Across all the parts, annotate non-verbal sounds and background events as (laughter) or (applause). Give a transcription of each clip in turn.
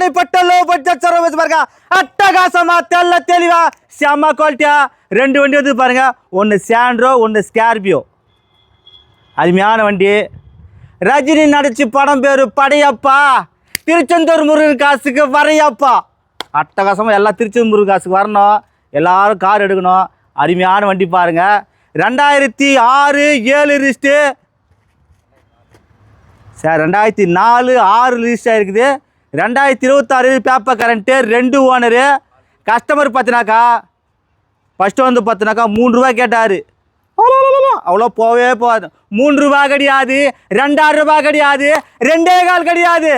ராணிப்பட்ட low budget service பாருங்க அட்டகாசமா தெல்ல தெளிவா செம்ம குவாலிட்டியா ரெண்டு வண்டி வந்து பாருங்க ஒன்று சாண்ட்ரோ ஒன்று ஸ்கார்பியோ அருமையான வண்டி ரஜினி நடிச்சு படம் பேரு படையப்பா திருச்செந்தூர் முருகன் காசுக்கு வரையப்பா அட்டகாசமாக எல்லாம் திருச்செந்தூர் முருகன் காசுக்கு வரணும் எல்லாரும் கார் எடுக்கணும் அருமையான வண்டி பாருங்க ரெண்டாயிரத்தி ஆறு ஏழு ரிஸ்ட்டு சார் ரெண்டாயிரத்தி நாலு ஆறு ரிஜிஸ்டர் இருக்குது ரெண்டாயிரத்தி இருபத்தாறு பேப்பர் கரண்ட்டு ரெண்டு ஓனரு. கஸ்டமர் பார்த்தினாக்கா ஃபஸ்ட்டு வந்து பார்த்தினாக்கா மூணு ரூபா கேட்டார். அவ்வளோ போவே போகாது. மூணு ரூபா கிடையாது ரெண்டாயிரம் ரூபா கிடையாது ரெண்டே கால் கிடையாது.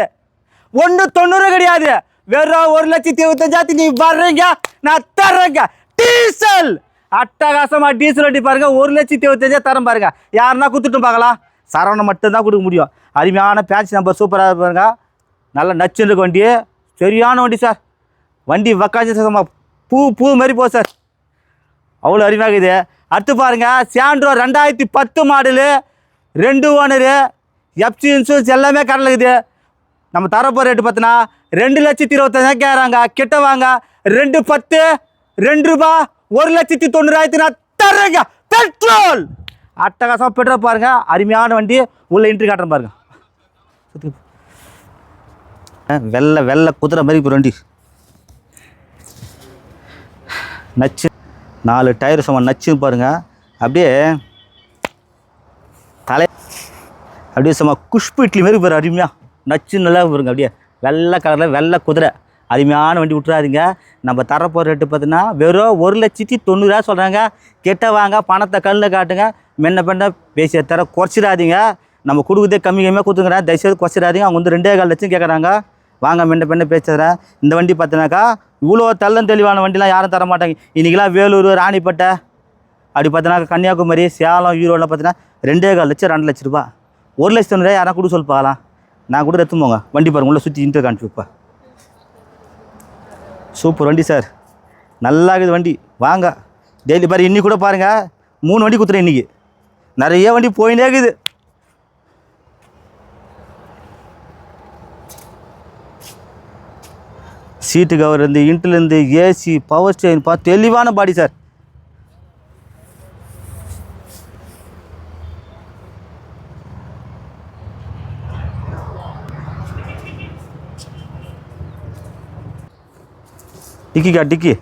ஒன்று தொண்ணூறு கிடையாது. வெறும் ஒரு லட்சத்தி இருபத்தஞ்சாயிரத்தி நீ வர்றீங்க நான் தர்றேங்க. டீசல்! அட்டகாசமா டீசல் வண்டி பாருங்க ஒரு லட்சத்தி இருபத்தஞ்சா தரம் பாருங்க. யாருன்னா கொடுத்துட்டு பார்க்கலாம். சரவணம் மட்டும்தான் கொடுக்க முடியும். அருமையான பேட்ச் நம்பர் சூப்பராக பாருங்க. நல்ல நச்சுன்னு வண்டி சரியான வண்டி சார் வண்டி வக்காஞ்சி சும்மா பூ பூ மாதிரி போ சார் அவ்வளோ அருமையாக இது அடுத்து பாருங்க சாண்ட்ரோ ரெண்டாயிரத்தி பத்து மாடலு ரெண்டு ஓனரு எஃப்சி இன்சூரன்ஸ் எல்லாமே கடலில் இருக்குது. நம்ம தரப்போ ரேட்டு பார்த்தினா ரெண்டு லட்சத்தி இருபத்தஞ்சா கேட்குறாங்க. கிட்ட வாங்க. ரெண்டு பத்து ரெண்டு ரூபா ஒரு லட்சத்தி தொண்ணூறாயிரத்தி நான் தர்றேங்க. பெட்ரோல்! அட்டகாசமாக பெட்ரோல் பாருங்கள் அருமையான வண்டி. உள்ள இன்ட்ரி காட்டுறேன் பாருங்கள் வெள்ளை வெள்ளை குதிரை மாதிரி இப்போ வண்டி நச்சு நாலு டயர் சும்மா நச்சு பாருங்க. அப்படியே தலை அப்படியே சும்மா குஷ்பு இட்லி மாதிரி பாரு அருமையாக நச்சு நல்லா பாருங்க அப்படியே. வெள்ளை கலரில் வெள்ளை குதிரை. அருமையான வண்டி விட்றாதீங்க நம்ம தரப்போகிற ரேட்டு பார்த்தீங்கன்னா வெறும் ஒரு லட்சத்தி தொண்ணூறுரூவா சொல்கிறாங்க கெட்ட வாங்க பணத்தை கல்லில் காட்டுங்க. மென்ன பெண்ண பேசிய தர குறைச்சிடாதீங்க. நம்ம கொடுக்குறதே கம்மி கம்மியாக கொடுத்துங்கிறேன் தயவுசெய்து குறைச்சிடாதீங்க. அவங்க வந்து ரெண்டே கால் லட்சம் கேட்குறாங்க வாங்க மெண்ட பெண்ண பேசுகிறேன் இந்த வண்டி பார்த்தினாக்கா இவ்வளோ தள்ளம் தெளிவான வண்டிலாம் யாரும் தர மாட்டாங்க. இன்றைக்கெலாம் வேலூர் ராணிப்பேட்டை அப்படி பார்த்தினாக்கா கன்னியாகுமரி சேலம் ஈரோடில் பார்த்தீங்கன்னா ரெண்டே கால் லட்சம் ரெண்டு லட்ச ரூபா ஒரு லட்சம் ரூபாய் யாரா கூட சொல்லி பார்க்கலாம். நான் கூட எடுத்து போங்க. வண்டி பாருங்க உள்ளே சுற்றி இன்டர் காமிச்சுப்பா சூப்பர் வண்டி சார். நல்லா இருக்குது வண்டி. வாங்க. டெய்லி பாரு இன்னி கூட பாருங்கள் மூணு வண்டி கொடுத்துறேன் இன்றைக்கி நிறைய வண்டி போயின்னே இருக்குது. சீட்டு கவர் இருந்து இன்ட்லேருந்து ஏசி பவர் ஸ்டேரிங் பார்த்து தெளிவான பாடி சார் டிக்கிக்கா டிக்கி.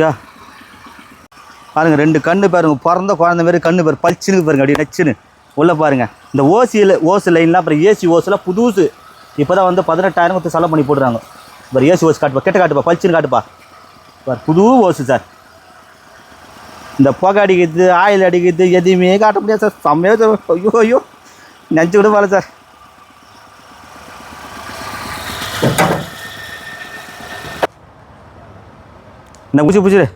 யா. பாருங்கள் ரெண்டு கண்ணு பாருங்க பிறந்த குழந்த மாரி கண்ணு பாரு பளிச்சுன்னு பாருங்க அப்படியே நச்சுன்னு. உள்ளே பாருங்கள் இந்த ஓசியில் ஓசு லைன்லாம் அப்புறம் ஏசி ஓசில் புதுசு. இப்போ தான் வந்து பதினெட்டாயிரம் கொடுத்து செலவு பண்ணி போடுறாங்க. பாரு ஏசி ஓஸ் காட்டுப்பா கெட்ட காட்டுப்பா பளிச்சுன்னு காட்டுப்பா. பாரு புது ஓசு சார். இந்த புகை அடிக்கிறது ஆயில் அடிக்கிறது எதையுமே காட்ட முடியாது சார். செம்மையாக சார் ஐயோ ஐயோ நினச்சி கூட போகல சார். என்ன பூச்சி பூச்சிடு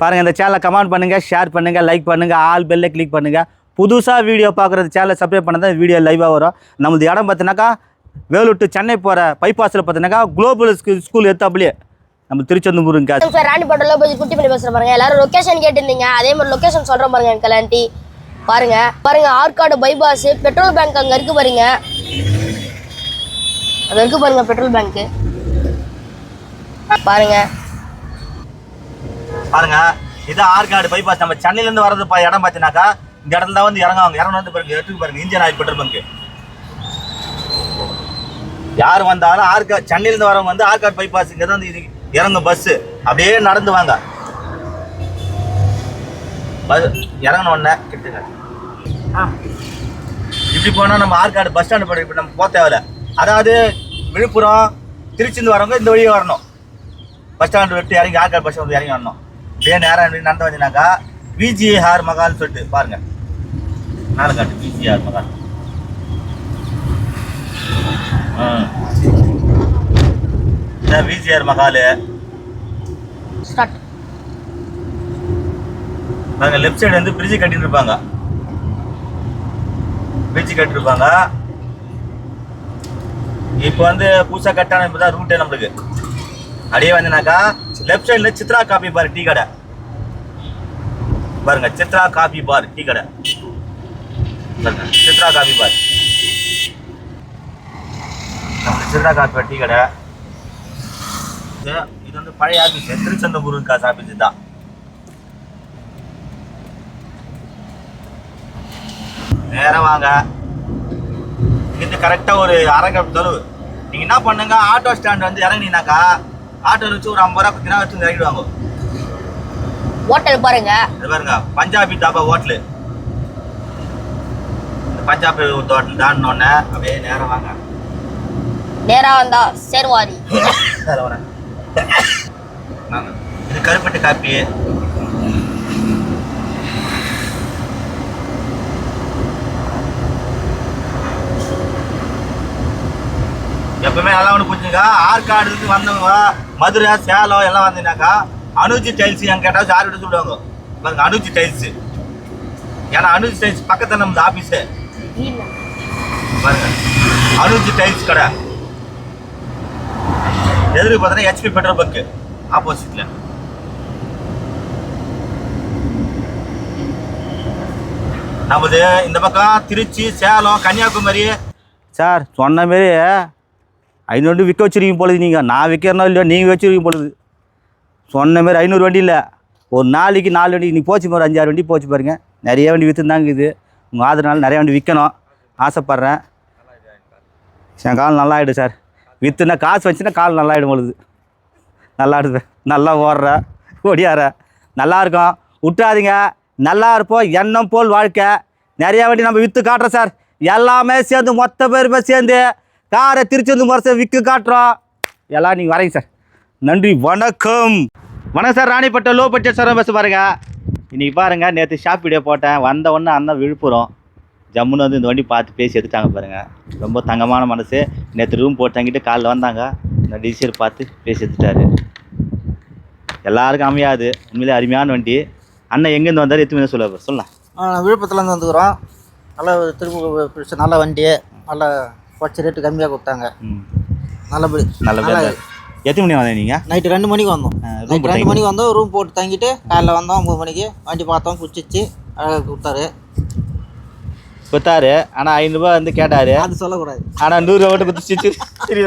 பாருங்கள் இந்த சேனலை கமெண்ட் பண்ணுங்கள் ஷேர் பண்ணுங்கள் லைக் பண்ணுங்கள் ஆல் பெல்லை கிளிக் பண்ணுங்கள் புதுசாக வீடியோ பார்க்குறது சேனலை சப்ஸ்கிரைப் பண்ண தான் வீடியோ லைவாக வரும். நம்மளது இடம் பார்த்தினாக்கா வேலூர் டு சென்னை போகிற பைபாஸில் பார்த்தினாக்கா குளோபல் ஸ்கூல் ஸ்கூல் எடுத்தாப்புலையே நம்ம திருச்செந்தூர் காசு. சார் போய் குட்டி பண்ணி பேசுகிற பாருங்க. எல்லாரும் லொக்கேஷன் கேட்டிருந்தீங்க. அதே மாதிரி லொக்கேஷன் சொல்கிறேன் பாருங்க எனக்கு ஆண்டி பாருங்க பாருங்க ஆற்காடு பைபாஸ் பெட்ரோல் பேங்க் அங்கே இருக்கு பாருங்க. அங்கே இருக்கு பாருங்க பெட்ரோல் பேங்க்கு பாருங்க. பாருங்க இது ஆற்காடு பைபாஸ் நம்ம சென்னையிலேருந்து வரது இடம் பார்த்தீங்கன்னாக்கா இந்த இடத்துல தான் வந்து இறங்குவாங்க. இறங்க வந்து பாருங்க எடுத்துக்கு பாருங்க இந்தியன் ஆயில் பெட்ரோல் பங்க் யார் வந்தாலும் ஆற்கா சென்னையிலேருந்து வரவங்க வந்து ஆற்காடு பைபாஸ் இங்கே தான் வந்து இது இறங்கும் பஸ்ஸு அப்படியே நடந்து வாங்க. பஸ் இறங்கின உடனே கிட்டுங்க. இப்படி போனால் நம்ம ஆற்காடு பஸ் ஸ்டாண்டு போய் நம்ம போக தேவையில்ல. அதாவது விழுப்புரம் திருச்சிந்து வரவங்க இந்த வழியே வரணும். பஸ் ஸ்டாண்டு விட்டு இறங்கி ஆற்காடு பஸ் ஸ்டாண்டு இறங்கி வரணும். இதே நேரம் நடந்து வந்தீங்கன்னாக்கா விஜிஆர் மகால்னு சொல்லிட்டு பாருங்க. மேலே காட்டு விஜிஆர் மகால் இதான் விஜிஆர் மகால் பாருங்க லெஃப்ட் சைடு வந்து பிரிட்ஜ் கட்டிட்டு இருப்பாங்க பிரிட்ஜ் கட்டிருப்பாங்க இப்போ வந்து புதுசாக கட்டான இப்போ தான் ரூட்டே நம்மளுக்கு. அப்படியே வந்தனாக்கா லெஃப்ட் சைடில் சித்ரா காபி பார் டீ கடை. பாருங்க சித்ரா காபி பார் டீ கடை. பாருங்க Chitra coffee bar Chitra coffee bar tea கடை. இது வந்து பழைய ஆபீஸ் திருச்செந்தபுரம் காசு ஆஃபீஸ் தான். நேரம் வாங்க. இங்கிருந்து கரெக்டாக ஒரு அரை கிலோமீட்டர் தொலைவு நீங்கள் என்ன பண்ணுங்க ஆட்டோ ஸ்டாண்ட் வந்து இறங்கினீங்கனாக்கா ஆட்டோவில் வச்சு ஒரு ஐம்பது ரூபா ரூபா வச்சு இறங்கிடுவாங்க ஹோட்டல் பாருங்க. இது பாருங்க பஞ்சாபி தாபா ஹோட்டலு பஞ்சாபி ஹோட்டல் தாண்டினோடனே அப்படியே நேரம் வாங்க. நேரா வந்தா சேர்வாரி (laughs) இது கருப்பட்டு காப்பி. எப்பவுமே நல்லா ஒன்று புரிஞ்சுங்க ஆற்காடு வந்தவங்க மதுரை சேலம் எல்லாம் வந்தீங்கன்னாக்கா அனுஜி டைல்ஸ் எங்க கேட்டால் யார் எடுத்து விடுவாங்க பாருங்க அனுஜி டைல்ஸ் ஏன்னா அனுஜி டைல்ஸ் பக்கத்தில் நம்ம ஆஃபீஸு பாருங்க அனுஜி டைல்ஸ் கடை. எதிர்க்கு பார்த்தீங்கன்னா ஹெச்பி பெட்ரோல் பங்க் ஆப்போசிட்ல நமது இந்த பக்கம் திருச்சி சேலம் கன்னியாகுமரி. சார் சொன்ன மாரி ஐநூறு விற்க வச்சிருக்கீங்க பொழுது நீங்கள் நான் விற்கிறனோ இல்லையோ நீங்கள் வச்சுருக்கீங்க பொழுது சொன்ன மாரி ஐநூறு வண்டி இல்லை. ஒரு நாளைக்கு நாலு வண்டி நீ போச்சு பாரு அஞ்சாறு வண்டி போச்சு பாருங்க. நிறைய வண்டி விற்றுந்தாங்க இது. உங்கள் ஆதரனால நிறைய வண்டி விற்கணும் ஆசைப்பட்றேன். என் கால் நல்லா ஆகிடும் சார். விற்றுனா காசு வச்சுன்னா கால் நல்லா ஆகிடும் பொழுது. நல்லா ஆடுது நல்லா ஓடுற. ஓடியார. நல்லா இருக்கும். விட்டுறாதீங்க. நல்லா இருப்போம். எண்ணம் போல் வாழ்க்கை. நிறையா வண்டி நம்ம விற்று காட்டுறோம் சார். எல்லாமே சேர்ந்து மொத்த பேருமே சேர்ந்து காரை திருச்செந்தூர் முறை விக்கு காட்டுறோம் எல்லாம் நீங்கள் வரீங்க சார். நன்றி வணக்கம். வணக்கம் sir Ranipet low budget sir bus பாருங்க இன்றைக்கி பாருங்கள் நேற்று ஷாப் வீடியோ போட்டேன். வந்த உடனே அந்த விழுப்புரம். ஜம்முன்னு வந்து இந்த வண்டி பார்த்து பேசி எடுத்தாங்க பாருங்கள் ரொம்ப தங்கமான மனசு. நேற்று ரூம் போட்டு தங்கிட்டு காலைல வந்தாங்க. இந்த டீசல் பார்த்து பேசி எடுத்துட்டாரு. எல்லாருக்கும் அமையாது உண்மையிலே அருமையான வண்டி. அண்ணன் எங்கேருந்து வந்தார்? எத்தனை சொல்ல சொல்லலாம் விழுப்புரத்துலேருந்து வந்துக்கிறோம். நல்ல ஒரு திரும்ப நல்ல வண்டி. நல்ல குறைச்ச ரேட்டு கம்மியாக கொடுத்தாங்க. நல்லபடி நல்ல எத்தனை மணி வந்தீங்க நீங்கள் நைட்டு ரெண்டு மணிக்கு வந்தோம். நைட்டு ரெண்டு மணிக்கு வந்தோம். ரூம் போட்டு தங்கிட்டு காலைல வந்தோம் ஒம்பது மணிக்கு. வண்டி பார்த்தோம் பிடிச்சிச்சு அழகாக கொடுத்தாரு. கொடுத்தாரு ஆனால் ஐநூறுரூபா வந்து கேட்டார். அது சொல்லக்கூடாது. ஆனால் நூறுரூவா மட்டும் கொடுத்து சிரிச்சு சிரி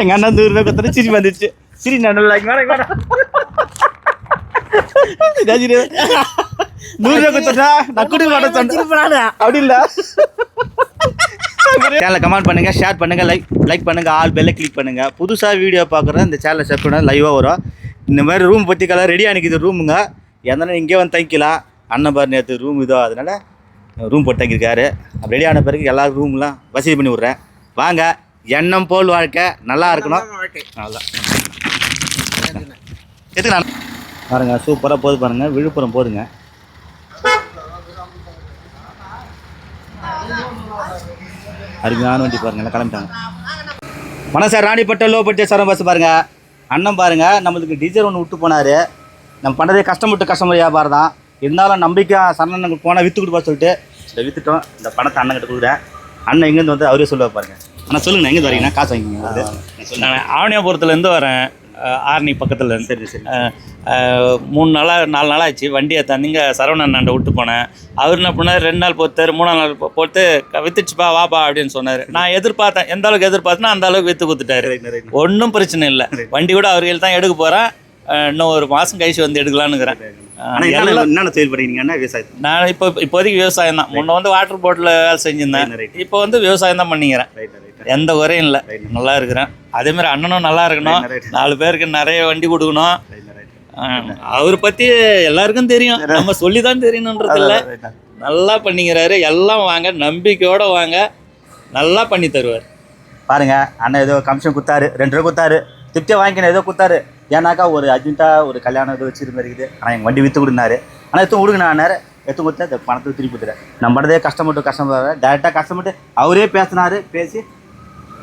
எங்கள் அண்ணன் நூறுரூவா கொடுத்தா சிரி வந்துச்சு. சிரி நான் நூறுரூவா கொடுத்தா நான் கொடுக்க மாட்டேன். அப்படி இல்லை. சேனலை கமெண்ட் பண்ணுங்க ஷேர் பண்ணுங்க லைக் லைக் பண்ணுங்க ஆல் பெல்லை கிளிக் பண்ணுங்க. புதுசாக வீடியோ பார்க்குறோம் இந்த சேனலை ஷேர் பண்ண லைவாக வரும். இந்த மாதிரி ரூம் பற்றி கலர் ரெடியாக நிற்கிது ரூமுங்க எதனா இங்கே வந்து தங்கிக்கலாம் அண்ணன் பாரு நேற்று ரூம் இதோ அதனால ரூம் போட்டு தங்கியிருக்காரு. ரெடியான பிறகு எல்லா ரூம்லாம் வசதி பண்ணி விட்றேன். வாங்க எண்ணம் போல் வாழ்க்கை நல்லா இருக்கணும். அவ்வளோதான் எதுக்கு நான் பாருங்க சூப்பராக போது பாருங்க விழுப்புரம் போதுங்க. அருமையான வண்டி பாருங்க எல்லாம் கிளம்பிட்டாங்க. வணக்கம் சார் ராணிப்பட்ட லோ பட்ஜெட் சாரம் பஸ் பாருங்க. அண்ணன் பாருங்க நம்மளுக்கு டீசல் ஒன்று விட்டு போனாரு. நம்ம பண்ணதே கஷ்டம் விட்டு கஸ்டமர் வியாபாரம் தான். இருந்தாலும் நம்பிக்கை சரணனுக்கு போனால் விற்று கொடுப்பா சொல்லிட்டு இதை விற்றுட்டோம் இந்த பணத்தை அண்ணன் கிட்ட கொடுக்குறேன். அண்ணன் எங்கேருந்து வந்து அவரே சொல்லுவா பாருங்க. ஆனால் சொல்லுங்க எங்கேருந்து வரீங்கன்னா காசு வாங்கிங்க வந்து நான் ஆவணியாபுரத்துலேருந்து வரேன். ஆரணி பக்கத்தில் இருந்து. சரி சரி மூணு நாளாக நாலு நாள் ஆச்சு வண்டியை தந்திங்க சரவணன் விட்டு போனேன். அவர் என்ன பண்ணார்? ரெண்டு நாள் பொறுத்தார் மூணாம் நாள் பொ- பொறுத்து "க- வித்துச்சுப்பா வாப்பா அப்படின்னு சொன்னார். நான் எதிர்பார்த்தேன். எந்த அளவுக்கு எதிர்பார்த்தேன்னா அந்த அளவுக்கு விற்று கொடுத்துட்டாரு. ஒன்றும் பிரச்சனை இல்லை. வண்டி கூட அவர் கையில் தான் எடுக்க போகிறேன் இன்னும் ஒரு மாதம் கழிச்சு வந்து எடுக்கலான்னுக்கிறேன் என்னென்ன செயல் பண்ணுறீங்க என்ன விவசாயத்தை? நான் இப்போ இப்போதைக்கு விவசாயம் தான். முன்ன வந்து வாட்டர் போட்டில் வேலை செஞ்சிருந்தேன். இப்போ வந்து விவசாயம் தான் பண்ணிக்கிறேன். எந்த குறையும் இல்லை. நல்லா இருக்கிறேன். அதே மாதிரி அண்ணனும் நல்லா இருக்கணும். நாலு பேருக்கு நிறைய வண்டி கொடுக்கணும். அவரை பத்தி எல்லாருக்கும் தெரியும். நம்ம சொல்லி தான் தெரியணுன்றது இல்லை நல்லா பண்ணிக்கிறாரு. எல்லாம் வாங்க. நம்பிக்கையோட வாங்க. நல்லா பண்ணி தருவார். பாருங்க அண்ணன் ஏதோ கமிஷன் கொடுத்தாரு. ரெண்டு ரூபா கொடுத்தாரு. திருப்தியாக வாங்கிக்கணும். ஏதோ கொடுத்தாரு. ஏன்னாக்கா ஒரு அர்ஜென்ட்டாக ஒரு கல்யாணம் ஏதோ வச்சிருந்த இருக்குது. ஆனால் எங்கள் வண்டி விற்று கொடுனாரு ஆனால் எடுத்து கொடுங்கண்ணாரு எடுத்து கொடுத்தா இந்த பணத்தை திருப்பி கொடுத்துறேன் நம்ம பண்ணதே கஷ்டப்பட்டு கஷ்டப்பட டேரெக்டாக கஷ்டப்பட்டு அவரே பேசினாரு பேசி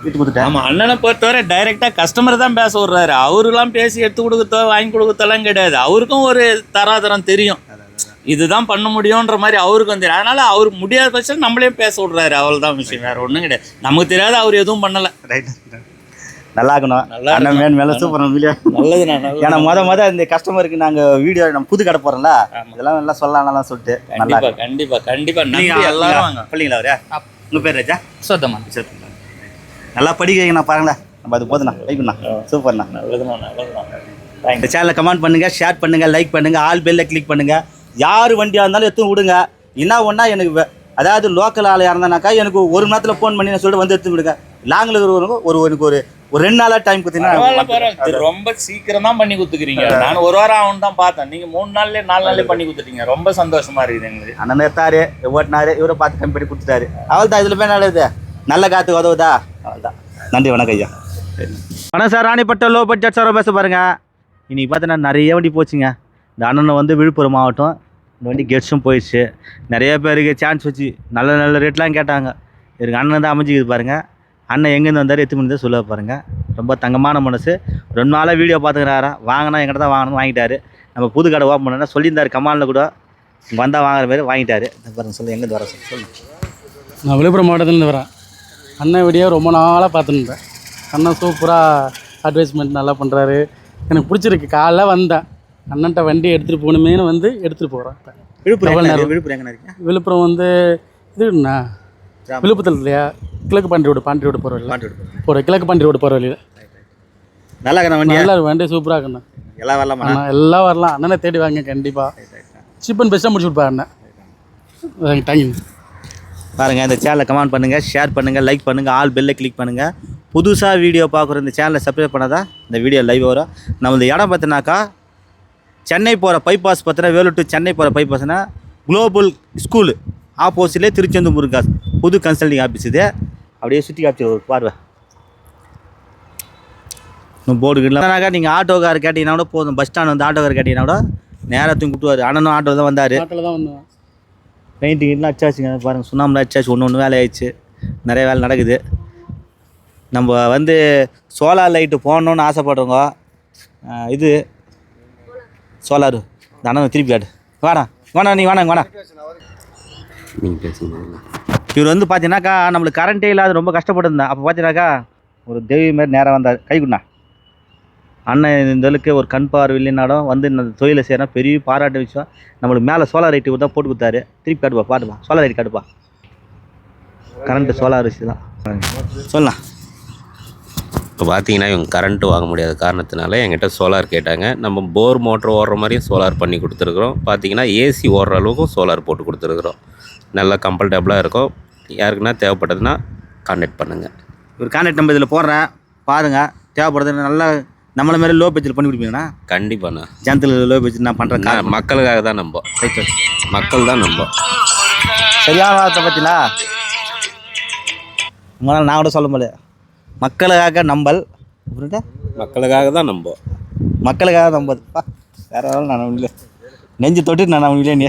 விட்டு கொடுத்துட்டேன். ஆமா அண்ணனை பொறுத்தவரை டைரக்டா கஸ்டமர் தான் பேச விடுறாரு. அவருலாம் பேசி எடுத்து கொடுக்கத்தோ வாங்கி கொடுக்கத்தெல்லாம் கிடையாது. அவருக்கும் ஒரு தராதரம் தெரியும். இதுதான் பண்ண முடியுன்ற மாதிரி அவருக்கும் தெரியும். அதனால அவர் முடியாத பட்சம் நம்மளே பேச விடுறாரு. அவ்வளவுதான் விஷயம். வேற ஒன்றும் கிடையாது. நமக்கு தெரியாது அவர் எதுவும் பண்ணல. ரைட் நல்லா இருக்கணும். நல்லா அண்ணன் மேன் மேலே சூப்பர் வீடியோ நல்லது ஏன்னா முத முத இந்த கஸ்டமருக்கு நாங்கள் வீடியோ நம்ம புது கடை போகிறோம்ல இதெல்லாம் நல்லா சொல்லலாம் சொல்லிட்டு நல்லா கண்டிப்பா கண்டிப்பா கண்டிப்பா. நீங்க நம்பி எல்லாரும் வாங்க. பிள்ளைங்களா அவரே? உங்க பேர் ராஜா? சொத்தம்மா. சரி நல்லா படிக்கிறீங்கண்ணா பாருங்களேன் நம்ம அது போதுண்ணா லைக்ண்ணா சூப்பர்ண்ணா. நல்லதுண்ணா நல்லதுண்ணா இந்த சேனலை கமெண்ட் பண்ணுங்க ஷேர் பண்ணுங்க லைக் பண்ணுங்க ஆல் பெல்ல கிளிக் பண்ணுங்க. யார் வண்டியாக இருந்தாலும் எடுத்து விடுங்க. என்ன ஒன்றா எனக்கு அதாவது லோக்கல் ஆள் இருந்தானாக்கா எனக்கு ஒரு மணி நேரத்தில் ஃபோன் பண்ணி நான் சொல்லிட்டு வந்து எடுத்து விடுங்க. லாங்கில் இருக்கிறவங்க ஒரு எனக்கு ஒரு ஒரு ரெண்டு நாளாக டைம் கொடுத்தீங்கன்னா ரொம்ப சீக்கிரம் தான் பண்ணி கொடுத்துக்கிறீங்க. நான் ஒரு வாரம் ஆகும் தான் பார்த்தேன். நீங்க மூணு நாள்லயே நாலு நாள்லயே பண்ணி கொடுத்துட்டீங்க. ரொம்ப சந்தோஷமா இருக்குது எங்களுக்கு. அண்ணன் எடுத்தாரு ஓட்டினாரு இவரை பார்த்து கம்மி பண்ணி கொடுத்துட்டாரு. அவள் தான் இதில் போய் நல்லது நல்ல காற்று உதவுதா? அவள் தான் நன்றி வணக்கம் ஐயா. வணக்கம் sir Ranipet low budget sir பேச பாருங்க. இன்னைக்கு பார்த்தீங்கன்னா நிறைய வண்டி போச்சுங்க. இந்த அண்ணன் வந்து விழுப்புரம் மாவட்டம் இந்த வண்டி கெட்ஸும் போயிடுச்சு. நிறைய பேருக்கு சான்ஸ் வச்சு நல்ல நல்ல ரேட்லாம் கேட்டாங்க. இவருக்கு அண்ணன் தான் அமைஞ்சிக்குது பாருங்க. அண்ணன் எங்கேருந்து வந்தார் எத்து மணி தான் சொல்ல பாருங்க. ரொம்ப தங்கமான மனசு. ரெண்டு நாளாக வீடியோ பார்த்துக்கிறாரா வாங்கினா எங்கிட்ட தான் வாங்கணும் வாங்கிட்டாரு. நம்ம புது கடை ஓப்பன் பண்ணா சொல்லியிருந்தாரு கமாலில் கூட. வந்தால் வாங்குற மாதிரி வாங்கிட்டாரு. இந்த பாருங்க சொல்லு எங்கேருந்து வர சொல்லு. சொல்லுங்க நான் விழுப்புரம் மாவட்டத்துலேருந்து வரேன். அண்ணன் வீடியோ ரொம்ப நாளாக பார்த்துருந்தேன். அண்ணன் சூப்பராக அட்வைஸ்மெண்ட் நல்லா பண்ணுறாரு எனக்கு பிடிச்சிருக்கு. காலைல வந்தேன். அண்ணன்ட்ட வண்டி எடுத்துகிட்டு போகணுமேனு வந்து எடுத்துகிட்டு போகிறேன் விழுப்புரம்? விழுப்புரம் எங்கே இருக்கீங்க? விழுப்புரம் வந்து இதுண்ணா விழுப்புரத்தில் இல்லையா கிழக்கு பாண்டி ரோடு பாண்டி ரோடு போகிற வழியில். போகிற கிழக்கு பாண்டி ரோடு போகிற வழியில்? நல்லா இருக்கா வண்டி? நல்லா வண்டி சூப்பராக இருக்குண்ணா. எல்லாம் வரலாமா அண்ணா எல்லாம் வரலாம். அண்ணனை தேடி வாங்க கண்டிப்பாக சீப் அண்ட் பெஸ்ட்டாக முடிச்சு கொடுப்பா அண்ணன். தேங்க்யூ பாருங்க இந்த சேனலை கமெண்ட் பண்ணுங்க ஷேர் பண்ணுங்க லைக் பண்ணுங்க ஆல் பெல்லை கிளிக் பண்ணுங்க. புதுசாக வீடியோ பார்க்குற இந்த சேனலை சப்ஸ்கிரைப் பண்ணாதான் இந்த வீடியோ லைவ் வரும். நம்ம இந்த இடம் பார்த்தினாக்கா சென்னை போகிற பைபாஸ் பார்த்தினா வேலூர் டு சென்னை போகிற பைபாஸ்னா குளோபல் ஸ்கூலு ஆப்போசிட்லேயே திருச்செந்தூர் முருகாஸ் புது கன்சல்டிங் ஆஃபீஸ் இது. அப்படியே சுற்றி காமிச்சு ஒரு பார்வை. இன்னும் போர்டு இல்லைனாக்கா நீங்கள் ஆட்டோக்கார் கேட்டிங்கன்னா கூட போதும். பஸ் ஸ்டாண்ட் வந்து ஆட்டோக்கார் கேட்டிங்கன்னா கூட நேராக தூக்கி விட்டுவார் அண்ணனும் ஆட்டோ தான் வந்தார். தான் வந்தோம். பெயிண்டிங்லாம் அச்சாச்சுங்க பாருங்கள் சுண்ணாம்புலாம் அச்சாச்சு. ஒன்று ஒன்று வேலை ஆயிடுச்சு. நிறைய வேலை நடக்குது. நம்ம வந்து சோலார் லைட்டு போடணுன்னு ஆசைப்படுறவங்க ஆஹ் இது சோலார் தானே திருப்பி காட்டு. வாடா. வாடா நீ வாடா வாடா. நீங்கள் பேசுங்க இவர் வந்து பார்த்தீங்கன்னாக்கா நம்மளுக்கு கரண்ட்டே இல்லாத ரொம்ப கஷ்டப்பட்டுருந்தேன் அப்போ பார்த்தீங்கன்னாக்கா ஒரு தெய்வ மாதிரி நேராக வந்தார். கைக்குண்ணா அண்ணன் இந்த அளவுக்கு ஒரு கண் பார்வை இல்லைனாலும் வந்து இந்த தொழிலை செய்கிறேன் பெரிய பாராட்டு விஷயம். நம்மளுக்கு மேலே சோலார் லைட்டு தான் போட்டு கொடுத்தாரு. திருப்பி காட்டுப்பா பாட்டுப்பா சோலார் லைட் காட்டுப்பா. கரண்ட்டு சோலார் வச்சு தான். சொல்லலாம் இப்போ பார்த்தீங்கன்னா இவங்க கரண்ட்டு வாங்க முடியாத காரணத்தினால எங்கிட்ட சோலார் கேட்டாங்க. நம்ம போர் மோட்டர் ஓடுற மாதிரியும் சோலார் பண்ணி கொடுத்துருக்குறோம். பார்த்தீங்கன்னா ஏசி ஓடுற அளவுக்கும் சோலார் போட்டு கொடுத்துருக்குறோம். நல்லா கம்ஃபர்டபுளாக இருக்கும். யாருக்குன்னா தேவைப்பட்டதுன்னா கான்டாக்ட் பண்ணுங்கள் ஒரு கான்டாக்ட் நம்பர் இதில் போடுறேன். பாருங்கள் தேவைப்படுறது நல்லா நம்மளை மாதிரி லோ பட்ஜெட் பண்ணி கொடுப்பீங்கண்ணா? கண்டிப்பாண்ணா. ஜனத்தில் லோ பட்ஜெட் நான் பண்ணுறேன் மக்களுக்காக தான் நம்ப மக்கள் தான் நம்ப சரியான வார்த்தை பார்த்தீங்களா உங்களால் நான் கூட சொல்ல முடியல. மக்களுக்காக நம்பல். மக்களுக்காக தான் நம்ப மக்களுக்காக நம்பது பா வேற நான் இல்லை நெஞ்சு தொட்டு நான் நம்பலையே நீ.